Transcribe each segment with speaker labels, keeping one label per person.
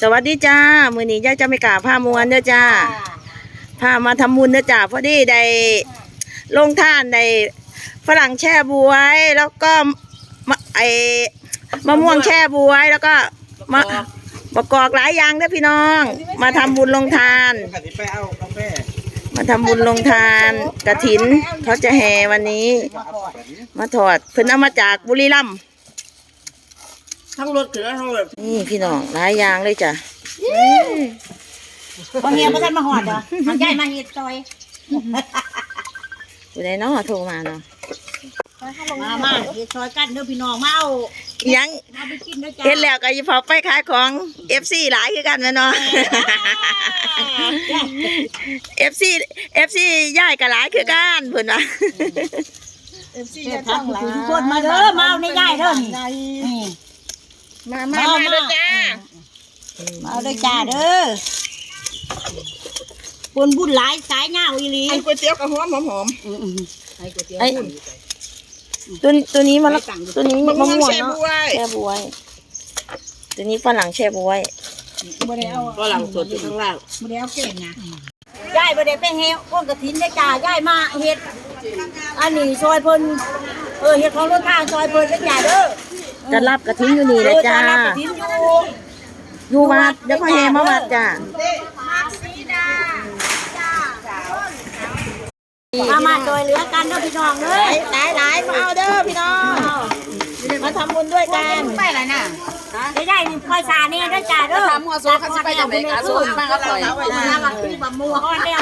Speaker 1: สวัสดีจ้า มือนี้ยาจะไม่กล่าวผ้ามวนเด้อจ้าพามาทำบุญเด้อจ้าพอดีได้ลงท่านได้ฝรั่งแช่บวย แล้วก็มะไอมะม่วงแช่บวยแล้วก็มะประกอบหลายอย่างเด้อพี่น้อง มาทำบุญลงทาน
Speaker 2: กติไปเอากาแฟ
Speaker 1: มาทำบุญลงทานกระถินเขาจะแห่วันนี้ มาถอดเพิ่นเอามาจากบุรีรัมย์
Speaker 2: ทั้งรถถึงทั้งรถ
Speaker 1: นี่พี่น้องหลายอย่างเลยจ้ะ
Speaker 3: พอเฮียพระท่านมาหอดเหรอมันใหญ่มาเฮ็ดซอย
Speaker 1: อยู่ในน้อโทรมาเนาะ
Speaker 3: มามาเฮ็ดซอยกันเด้อพี่น้องมาเอา
Speaker 1: ยัง
Speaker 3: มาไปกินเด้อจ้า
Speaker 1: เห็นแล้วก็อยิพอไปขายของ FC หลายคือกันแม่เนาะ FC FC ย่ายก็หลายคือกันเพิ่นว่า
Speaker 3: ทุกคนมาเด้อมาเอาในย่ายเด้อนี่นี่
Speaker 1: มามามาเด้อจ้า
Speaker 3: มาเอาเด้อจ้าเด้อคนบุญหลายสายเงาอีหลี
Speaker 2: ไอ้ก๋วยเตี๋ยวกระหอมหอม
Speaker 3: ไอ้ก๋วยเตี๋ยว
Speaker 1: ไอ้ตัวตัวนี้มันละตัวนี้มะม่วงเนาะแช่บวย ตัวนี้ฝรั่งแช่บวย
Speaker 3: บ่ได้เอา
Speaker 2: ก็หลังสดอยู่ข้างล่าง
Speaker 3: บ่ได้เอาเก่งนะย่ายบ่ได้ไปเฮ็ดพวกกระถินเด้อจ้าย่ายมาเฮ็ดอันนี้ซอยเพิ่นเออเฮ็ดของรถทางซอยเพิ่นเด้อจ้าเด้อ
Speaker 1: จะรับกระทิ้งอยู่นี่เลยจ้า
Speaker 3: เออรับกฐินอยู่
Speaker 1: อยู่วัดเดี๋ยวพ่อแห่มาวัดจ้า
Speaker 3: มามาโดยเหลือกันเด้อพี่น้องเอ้ย
Speaker 1: หลายหลายมาเอาเด้อพี่น้องมาทำบุญด้วยกัน
Speaker 3: ไปอะไรน่ะได้ได้นี่คอยสาเนี่ยเด้อจ้าเด้อทำมัวโซ่เขาไปจังได๋กะโซ่มาก็ปล่อยน่ารักที่บะมัวอ่อนได้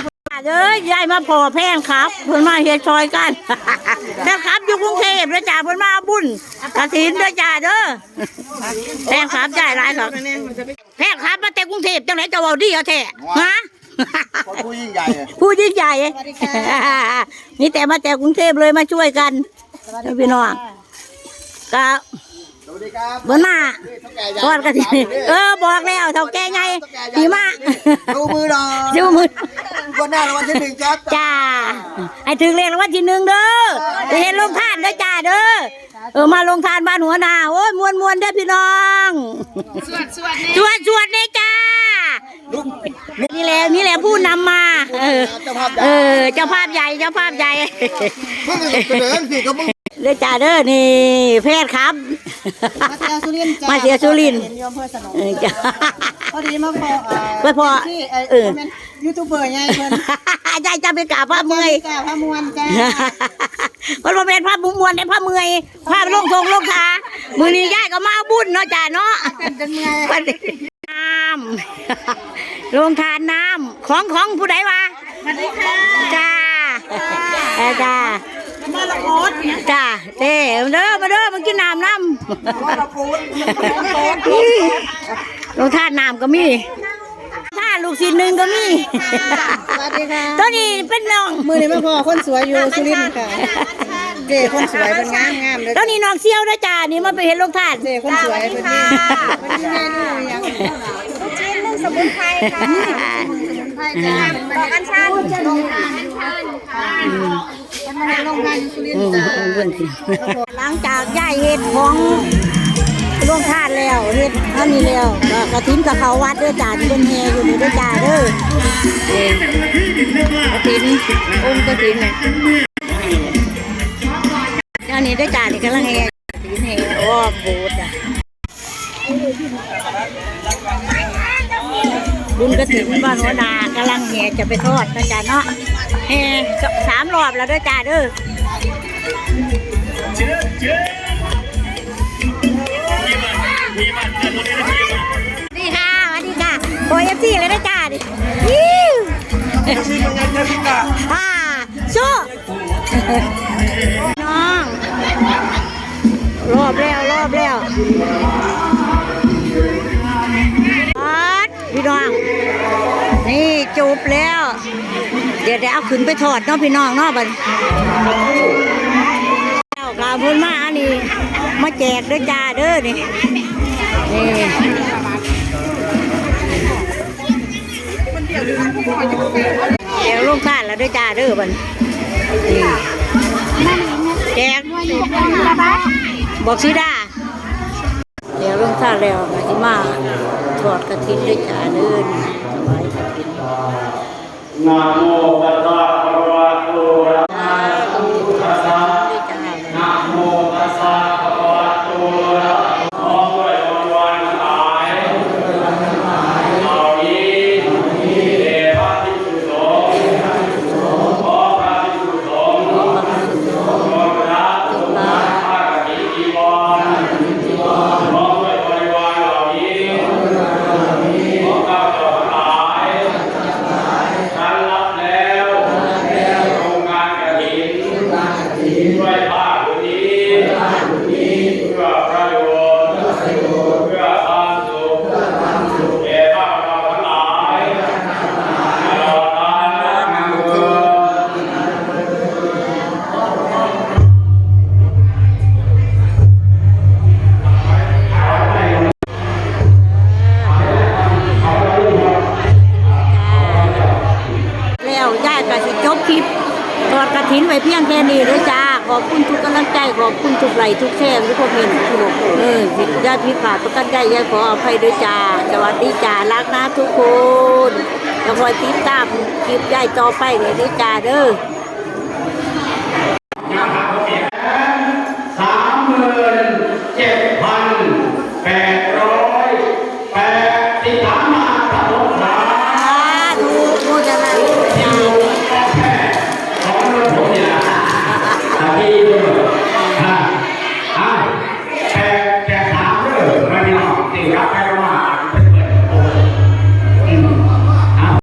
Speaker 3: เด้อยายมาพอแพงครับเพิ่นมาเฮ็ดซอยกัน นะครับ อยู่กรุงเทพเด้อจ้าเพิ่นมาเอาบุญกฐินเด้อจ้าเด้อแพงครับจ่ายหลายครับแพงครับมาแต่กรุงเทพจังไหนจะเว้าดีเอาแท้ฮะ
Speaker 2: คนผู้ยิ่งใหญ่
Speaker 3: ผู้ยิ่งใหญ่นี่แต่มาแต่กรุงเทพเลยมาช่วยกันพี่น้องก็
Speaker 2: สวัสดีครับ
Speaker 3: เบิ่นมาทอดกันทีเออบอกแล้วเท่าแก่ไงดีมาก
Speaker 2: ดูมือหน่อย
Speaker 3: ดูมือ
Speaker 2: คนหน้ารางวัลที่หนึ่งครับ
Speaker 3: จ้าให้ถึงเรียกรางวัลที่หนึ่งเด้อจะเห็นลงทานเด้อจ้าเด้อเออมาลงทานบ้านหัวนาโอ้ยมวนมวนๆเด้อพี่น้องสวดสวดสวดสวดเด้อจ้า
Speaker 2: ลุก
Speaker 3: นี่แหละนี่แหละผู้นำมา เออ
Speaker 2: เจ้าภาพให
Speaker 3: เอ
Speaker 2: ญ่
Speaker 3: อเจ้าภาพใหญ่เจ้าภาพใหญ่
Speaker 2: มึงเสนอสิก็มึง
Speaker 3: เด้อจ้าเด้อนี่แพทย์ครับ
Speaker 4: มาเสียสุรินทร์จ้ะ
Speaker 3: มาเสียสุรินทร์
Speaker 4: เห็นโยมเพื่อสนอง
Speaker 3: เออจ้า
Speaker 4: พอดีมาพอเอ่อ
Speaker 3: ไปพอ
Speaker 4: ที่เอ่อ
Speaker 3: เออ
Speaker 4: เป็นยูทูบเบอร์ไงเพิ่น
Speaker 3: ยายจะไปกราบพระเมื่อย
Speaker 4: จ้าพระมวลจ้า
Speaker 3: มันบ่เป็นพระบุญมวลในพระเมื่อยพระลงทงลงทามือนี้ยายก็มาบุญเนาะจ้าเนาะ
Speaker 4: เป็นไง
Speaker 3: วันนี้น้ำลงทานน้ำ ของของผู้ใดวะ
Speaker 4: สวัสดีค่ะ
Speaker 3: จ้าเออจ้า
Speaker 4: มาละโอดเนี่ย
Speaker 3: จ้าเด้มาเด้อมาเด้อมากินน้ำน้ำลงทานน้ำก็มีทานลูกศิษย์หนึ่งก็มี
Speaker 4: สวัสดีค่ะ
Speaker 3: ตัวนี้เป็นน้อง
Speaker 4: มือนี้มาพอคนสวยอยู่สุรินทร์ค่ะเจ้คนสวยเป็นงามงามเลย
Speaker 3: ตัวนี้น้องเซี่ยวนะจ้านี่มาไปเห็นลงทาน
Speaker 4: เจ้คนสวยเป็นนี่เป็นยังไงนี่ยังชิ้นนึงสมุนไพรค่ะสมุนไพรจ้าดอกอัญชันลงอัญชันค่ะ มันมาลงงานอยู่สุรินทร์จ้า
Speaker 3: หลังจากย้ายเห็ดของลงทานแล้วเห็ดเท่านี้แล้วก็กระถิ่นกับเขาวัดเด้อจ้าที่เป็นแฮอยู่นี่เด้อจ้าเด้อเอ้ยกระถิ่นองค์กระถิ่นเนี่ยเจ้านี้เด้อจ้านี่กำลังแฮกระถิ่นแฮอ้อมโบสถ์อะ บุญกระถิ่นบ้านหัวนากำลังแห่จะไปทอดนะจ้าเนาะแห่สามรอบแล้วเด้อจ้าเด้อสวัสดีค่ะสวัสดีค่ะโอเอฟซีเลยนะจ้าดิยิ้วอ่าสู้น้องรอบแล้วรอบแล้ว พี่น้อง นี่จูบแล้ว เดี๋ยวเดี๋ยวเอาขึ้นไปถอดเนาะพี่น้องเนาะบัดเจ้ากาพูนมาอันนี้มาแจกด้อจ้าเด้อนี่นี่เดี๋ยวลงทานแล้วด้วยจ้าเด้อบันนี่แจกบอกซีดา ทาแล้วก็สิมาถอดกระถินด้วยจานเอิ้นถวายกระถิน
Speaker 5: นาโมตัสสะ ทุกแท่ง
Speaker 3: ทุกคนมเมนต์ทุกเออญาติพิพาทประกันได้ยายขออภัยด้วยจ้าสวัสดีจ้ารักนะทุกคนจะคอยติดตามคลิปยายต่อไปเลยด้วยจ้าเด้อ